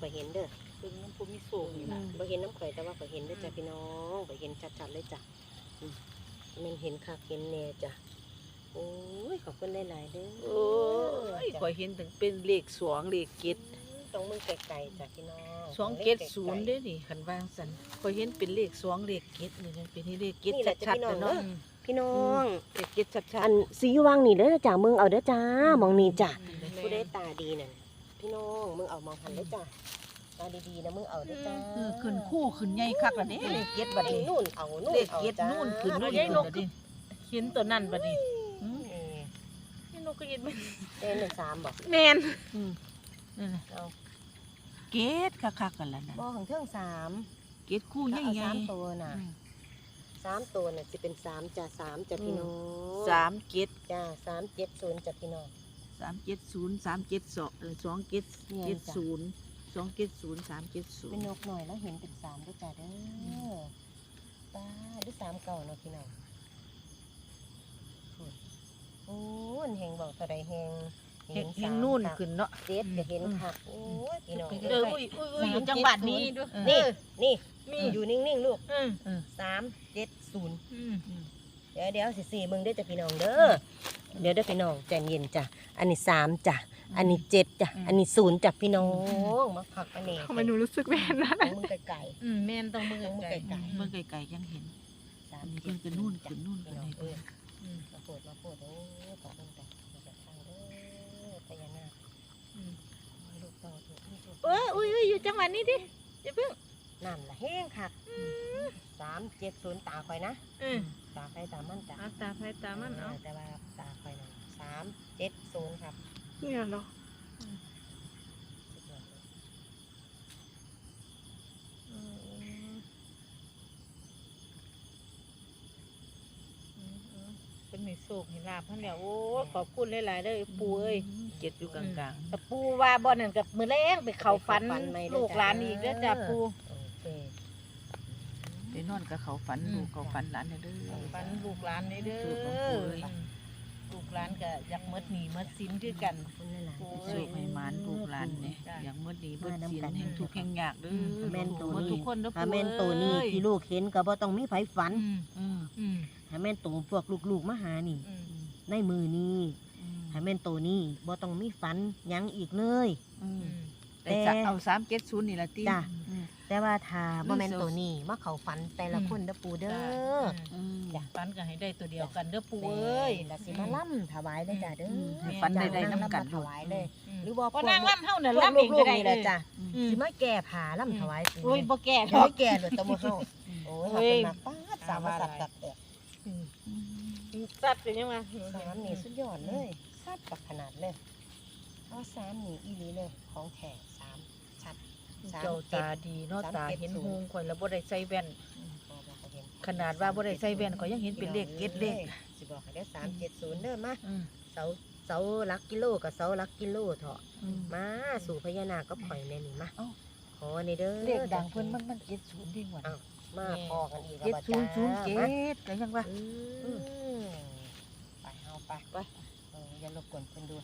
ข่อยเห็นเด้อเบิ่งน้ำพุมีโศกนี่นะบ่เห็นน้ำข่อยแต่ว่าข่อยเห็นเด้อจ้ะพี่น้องข่อยเห็นชัดๆเลยจ้ะอืมแมันเห็นคักเห็นแน่จ้ะโอ้ยขอบคุณหลายๆเด้อโอ้ยข่อยเห็นถึงเป็นเลขสองเลขเกตตรงมือไกลๆจ้ะพี่น้องสองเกตศูนย์เด้อนี่คันวางสันข่อยเห็นเป็นเลขสองเลขเกตนี่นะเป็นเลขเกตนี่แหละจ้ะชัดพี่ๆน้องเลยเด้เนาะอพี่น้องเลขเกตชัดอันสีอยู่วางนี่เด้อจ้ะมึงเอาเด้อจ้ามองนี่จ้ะๆผู้ได้ตาดีนั่น พี่น้องมึงเอามองหันเด้อจ้ะตาดีๆนะมึงเอาเด้อจ้าเออขึ้นคู่ขึ้นใหญ่คักละเด้เลขเกตบัดนี้นู่นเอานู่นเลขเอาเกตจ้านู่นขึ้นเอานู่นยายนกบัดนี้เห็นตัวนั่นบัดนี้อืมนี่นี่นกก็ยินไหมเด้หนึ่งสามบอกแมนอืมนั่นน่ะเอาเกตคักๆกันละนะบ่ของเครื่องสามเกตคู่ใหแล้วเอาญ่สามๆตัวน่ะอืมสามตัวน่ะจะเป็นสามจ้ะสามจ้ะพี่น้องสามเกตจ้ะสามเจ็ดศูนย์จ้ะพี่น้อง สามเจ็ดศูนย์สามเจ็ดสองเออสองเจ็ดเนี่ยเจ็ดจ้ะศูนย์สองเจ็ดศูนย์สามเจ็ดศูนเป็นย์นกหน่อยแล้วเห็นเป็นสามด้วยจ้ะเด้อตาด้วยสามเก่าเนาะพี่น้องโอ้ยแหงบอกตัวใดแหงเห็นสามเห็นนู่นค่ะขึ้นเนาะเจ็ดก็เห็นค่ะโอ้ยพี่น้องเอออุ้ยอุ้ยอุ้ยอยู่จังหวัดนี้ด้วยนี่นี่ มีอยู่นิ่งๆลูกอืมเออสามเจ็ดศูนย์ อืม เดี๋ยวเดี๋ยวสิสี่มึงได้อจ้ะพี่น้องเด้อเดี๋ยวเด้อพี่น้องใจเย็นจ้ะอันนี้สามจ้ะอันนี้เจ็ดจ้ะอันนี้ศูนย์จ้ะพี่น้องมาผักอันนี้ทำไมหนูรู้สึกแบบนั้นของมึงไก่ อืมแมนต้องมือต้องมือไก่ไก่ เมื่อไกลๆยังเห็นๆสามอันนี้เจ็ดเพิ่นก็นู่นขึ้นนู่นพี่น้องขึ้นเอออืมมาโปรดมาโปรดโอ้ยขอบคุณจ้ะมาจากทางเด้อพญานาคอืมให้ลูกเต่าถูกที่ถูกเอออุ้ยอุ้ยอยู่จังหวัดนี้ดิอย่าเพิ่งนั่นละแห้งค่ะ สามเจ็ดศูนย์ตาคอยนะอืมตาใครตามันจ้ะเอาตาไฟตามันเอาแต่ว่าตาคอยนะสามเจ็ดศูนย์ครับเนี่ยเนาะสุดยอดเลยอืมอืมอืมเป็นในโศกเห็นลาบพันแล้วโอ้ยขอบคุณหลายๆเด้อปูเอ้ย เจ็ดอยู่กลาง แต่ปูว่าบ่นั่นกับมือแรงไปเข้าฝันไปเข้าฝันไหมเด้อลูกหลานอีกเด้อจ้ะปูโอเคๆไป นอนกับเขาฝันอืม ลูกเขาฝันหลานเนี่ยเด้อฝันลูกหลานนี่เด้อลูกของปู่เอ้ยลูกหลานก็อยากหมดหนี้หมดสินคือกันขอบคุณหลายโอ้ๆสุขให้หมานลูกหลานเนี่ยจ้ะ อย่างเมื่อดีเมื่อมาเสียนนำกันแห่งทุกข์แห่งยากเด้อแม่นตัวหมดนี้ ทุกคนเด้อถ้าปู่แม่นตัวนี้เอ้ยที่ลูกเห็นก็บ่ต้องมีไผฝันอืมอืมอืมถ้าแม่นตัวพวกลูกๆมาหานี่ อืมในมือนี้อืมถ้าแม่นตัวนี้บ่ต้องมีฝันหยังอีกเลย อือืมม แต่จะเอาสามเจ็ดศูนย์นี่ละติจ้ะอืม แต่ว่าถ้าบ่แม่นมีเซลล์ตัวนี้มาเข้าฝันแต่ละคนเด้อปู่เด้ออืมจ้ะฝันก็ให้ได้ตัวเดียวกันเด้อปูเอ้ยแล้วสิมาล่ำถวายเลยจ้ะเด้อมให้ฝันได้ได้นำกันถวายเลยหหรืรืออว่าว่าพอนางล่ำเฮาน่ะพวกล่ำเองก็ได้ลูกๆนี่แหเลละยจ้ะอืมสิมาแก่ผ่าล่ำถวายปู่โอ้ยบ่แก่เดี๋ดยวอกให้แก่เลยตะมือเฮาโอ้ยเฮ้เฮายเป็นนักป้าดสามสัตว์กับเด้ออืมสัตว์เป็นยังไงสามนี่สุดยอดเลยชัดกับขนาดเลยเอาสามนี่อีหลีเลยของแท้สามชัด สามเจ้าเจ็ดตาดีเนาะสามตาเจ็ดเห็นศูนย์หงข่อยแล้วบ่ได้ใส่แว่นอ๋อบอกให้เห็นขนาดว่าบ่ได้ใส่แว่นก็ยังเห็นเป็นเลขเจ็ดเลขสิบอกให้ได้สามเจ็ดศูนย์เด้อมาอืมเสาเสาลักกิโลกับเสาลักกิโลเถอะอืม มาสู่พญานาคก็ข่อยแม่นี่มาเอ้า ขอในเด้อเลขดังเพิ่นมันมันเจ็ดศูนย์ดีกว่ามาพอกันอีกเจ็ดแล้วศูนย์ศูนย์เจ็มาดก็ยังว่า อืมไปเอาไปไปเอออย่ารบกวนเพิ่นดู